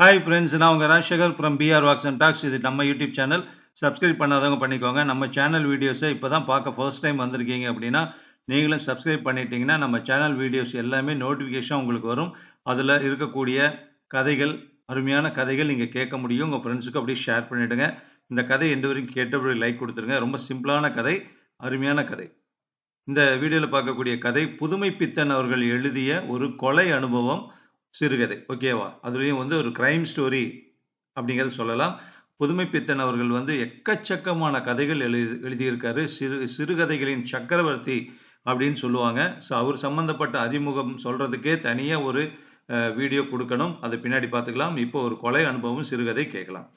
Hi friends நான் உங்கள் Rajasekar from PR walks and talks இது நம்ம யூடியூப் சேனல் சப்ஸ்கிரைப் பண்ணாதவங்க பண்ணிக்கோங்க. நம்ம சேனல் வீடியோஸை இப்போ தான் பார்க்க ஃபர்ஸ்ட் டைம் வந்திருக்கீங்க அப்படின்னா நீங்களும் சப்ஸ்கிரைப் பண்ணிட்டீங்கன்னா நம்ம சேனல் வீடியோஸ் எல்லாமே நோட்டிஃபிகேஷன் உங்களுக்கு வரும். அதில் இருக்கக்கூடிய கதைகள் அருமையான கதைகள் நீங்கள் கேட்க முடியும். உங்கள் ஃப்ரெண்ட்ஸுக்கு அப்படியே ஷேர் பண்ணிவிடுங்க இந்த கதை எண்டு வரைக்கும் கேட்டபடி லைக் கொடுத்துருங்க. ரொம்ப சிம்பிளான கதை அருமையான கதை. இந்த வீடியோவில் பார்க்கக்கூடிய கதை புதுமை பித்தன் அவர்கள் எழுதிய ஒரு கொலை அனுபவம். சிறுகதை. ஓகேவா? அதுலேயும் வந்து ஒரு கிரைம் ஸ்டோரி அப்படிங்கிறத சொல்லலாம். புதுமை பித்தன் அவர்கள் வந்து எக்கச்சக்கமான கதைகள் எழுதி எழுதியிருக்காரு. சிறு சிறுகதைகளின் சக்கரவர்த்தி அப்படின்னு சொல்லுவாங்க. ஸோ அவர் சம்மந்தப்பட்ட அறிமுகம் சொல்கிறதுக்கே தனியாக ஒரு வீடியோ கொடுக்கணும். அதை பின்னாடி பார்த்துக்கலாம். இப்போ ஒரு கொலை அனுபவம் சிறுகதை கேட்கலாம்.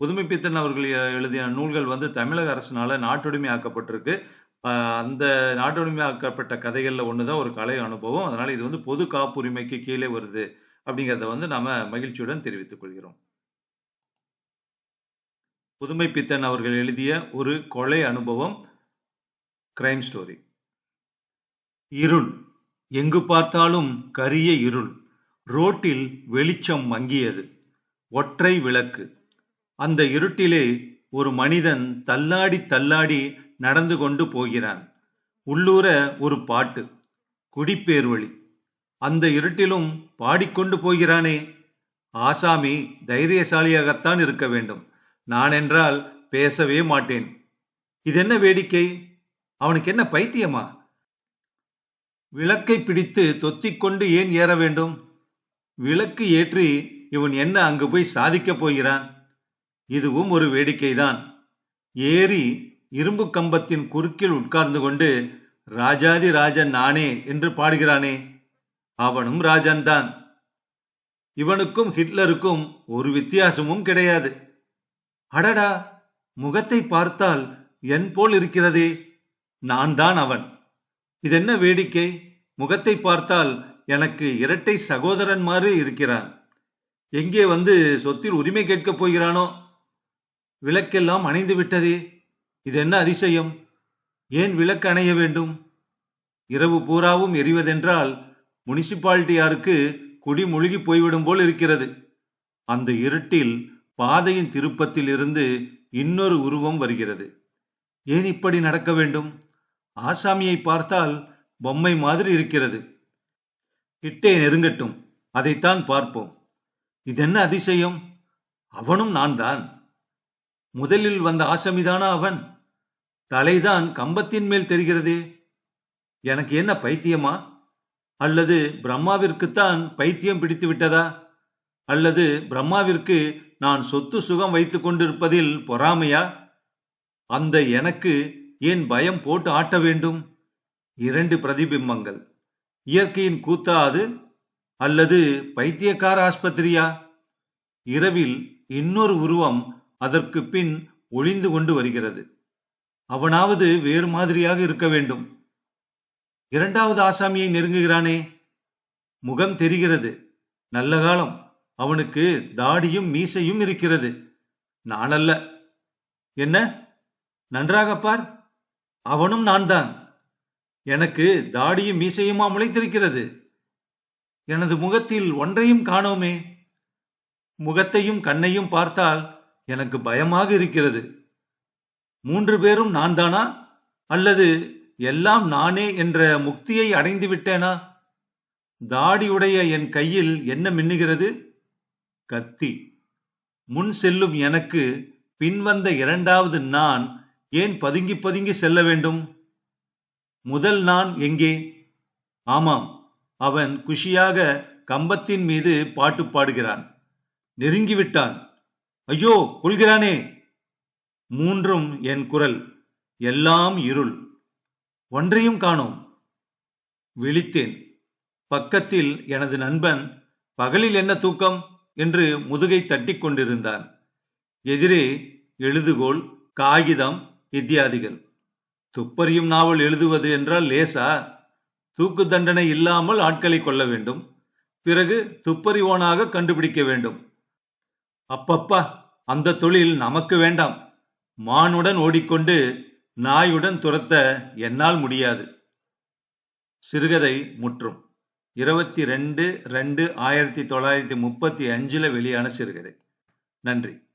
புதுமை பித்தன் அவர்கள் எழுதிய நூல்கள் வந்து தமிழக அரசினால நாட்டுடைமை ஆக்கப்பட்டிருக்கு. அந்த நாட்டுரிமையாக்கப்பட்ட கதைகளில் ஒன்று தான் ஒரு கலை அனுபவம். அதனால் இது வந்து பொது காப்புரிமைக்கு கீழே வருது அப்படிங்கிறத வந்து நம்ம மகிழ்ச்சியுடன் தெரிவித்துக் கொள்கிறோம். புதுமை பித்தன் அவர்கள் எழுதிய ஒரு கொலை அனுபவம் கிரைம் ஸ்டோரி இருள். எங்கு பார்த்தாலும் கரிய இருள். ரோட்டில் வெளிச்சம் மங்கியது. ஒற்றை விளக்கு. அந்த இருட்டிலே ஒரு மனிதன் தள்ளாடி தள்ளாடி நடந்து கொண்டு போகிறான். உள்ளூர ஒரு பாட்டு குடிப்பேர்வழி. அந்த இருட்டிலும் பாடிக்கொண்டு போகிறானே. ஆசாமி தைரியசாலியாகத்தான் இருக்க வேண்டும். நான் என்றால் பேசவே மாட்டேன். இது என்ன வேடிக்கை? அவனுக்கு என்ன பைத்தியமா? விளக்கை பிடித்து தொத்திக்கொண்டு ஏன் ஏற வேண்டும்? விளக்கு ஏற்றி இவன் என்ன அங்கு போய் சாதிக்கப் போகிறான்? இதுவும் ஒரு வேடிக்கைதான். ஏறி இரும்பு கம்பத்தின் குறுக்கில் உட்கார்ந்து கொண்டு ராஜாதி ராஜன் நானே என்று பாடுகிறானே. அவனும் ராஜன் தான். இவனுக்கும் ஹிட்லருக்கும் ஒரு வித்தியாசமும் கிடையாது. அடடா முகத்தை பார்த்தால் என் போல் இருக்கிறதே. நான் தான் அவன். இதென்ன வேடிக்கை? முகத்தை பார்த்தால் எனக்கு இரட்டை சகோதரன் மாதிரி இருக்கிறான். எங்கே வந்து சொத்தில் உரிமை கேட்கப் போகிறானோ? விளக்கெல்லாம் அணைந்து விட்டதே. இது என்ன அதிசயம்? ஏன் விளக்கு அணைய வேண்டும்? இரவு பூராவும் எரிவதென்றால் முனிசிபாலிட்டியாருக்கு குடி முழுகி போய்விடும் போல் இருக்கிறது. அந்த இருட்டில் பாதையின் திருப்பத்தில் இருந்து இன்னொரு உருவம் வருகிறது. ஏன் இப்படி நடக்க வேண்டும்? ஆசாமியை பார்த்தால் பொம்மை மாதிரி இருக்கிறது. கிட்டே நெருங்கட்டும். அதைத்தான் பார்ப்போம். இதென்ன அதிசயம்? அவனும் நான் தான் முதலில் வந்த ஆசமிதானா அவன்? தலைதான் கம்பத்தின் மேல் தெரிகிறதே. எனக்கு என்ன பைத்தியமா? அல்லது பிரம்மாவிற்குத்தான் பைத்தியம் பிடித்து விட்டதா? அல்லது பிரம்மாவிற்கு நான் சொத்து சுகம் வைத்துக் கொண்டிருப்பதில் பொறாமையா? அந்த எனக்கு ஏன் பயம் போட்டு ஆட்ட வேண்டும்? இரண்டு பிரதிபிம்பங்கள். இயற்கையின் கூத்தா அது? அல்லது பைத்தியக்கார ஆஸ்பத்திரியா? இரவில் இன்னொரு உருவம் அதற்கு பின் ஒளிந்து கொண்டு வருகிறது. அவனாவது வேறு மாதிரியாக இருக்க வேண்டும். இரண்டாவது ஆசாமியை நெருங்குகிறானே. முகம் தெரிகிறது. நல்ல காலம். அவனுக்கு தாடியும் மீசையும் இருக்கிறது. நானல்ல. என்ன? நன்றாக பார். அவனும் நான் தான் எனக்கு தாடியும் மீசையுமா முளைத்திருக்கிறது? எனது முகத்தில் ஒன்றையும் காணோமே. முகத்தையும் கண்ணையும் பார்த்தால் எனக்கு பயமாக இருக்கிறது. மூன்று பேரும் நான் தானா அல்லது எல்லாம் நானே என்ற முக்தியை அடைந்து விட்டேனா? தாடியுடைய என் கையில் என்ன மின்னுகிறது? கத்தி. முன் செல்லும் எனக்கு பின்வந்த இரண்டாவது நான் ஏன் பதுங்கி பதுங்கி செல்ல வேண்டும்? முதல் நான் எங்கே? ஆமாம் அவன் குஷியாக கம்பத்தின் மீது பாட்டு பாடுகிறான். நெருங்கிவிட்டான். ஐயோ கொள்கிறானே. மூன்றும் என் குரல் எல்லாம் இருள். ஒன்றையும் காணோம். விழித்தேன். பக்கத்தில் எனது நண்பன் பகலில் என்ன தூக்கம்? என்று முதுகை தட்டி கொண்டிருந்தான். எதிரே எழுதுகோல் காகிதம் இத்தியாதிகள் துப்பறியும் நாவல் எழுதுவது என்றால் லேசா? தூக்கு தண்டனை இல்லாமல் ஆட்களை கொள்ள வேண்டும். பிறகு துப்பறிவோனாக கண்டுபிடிக்க வேண்டும். அப்பப்பா அந்த தொழில் நமக்கு வேண்டாம். மானுடன் ஓடிக்கொண்டு நாயுடன் துரத்த என்னால் முடியாது. சிறுகதை முற்றும். இருபத்தி ரெண்டு ரெண்டு ஆயிரத்தி தொள்ளாயிரத்தி முப்பத்தி அஞ்சில் வெளியான சிறுகதை. நன்றி.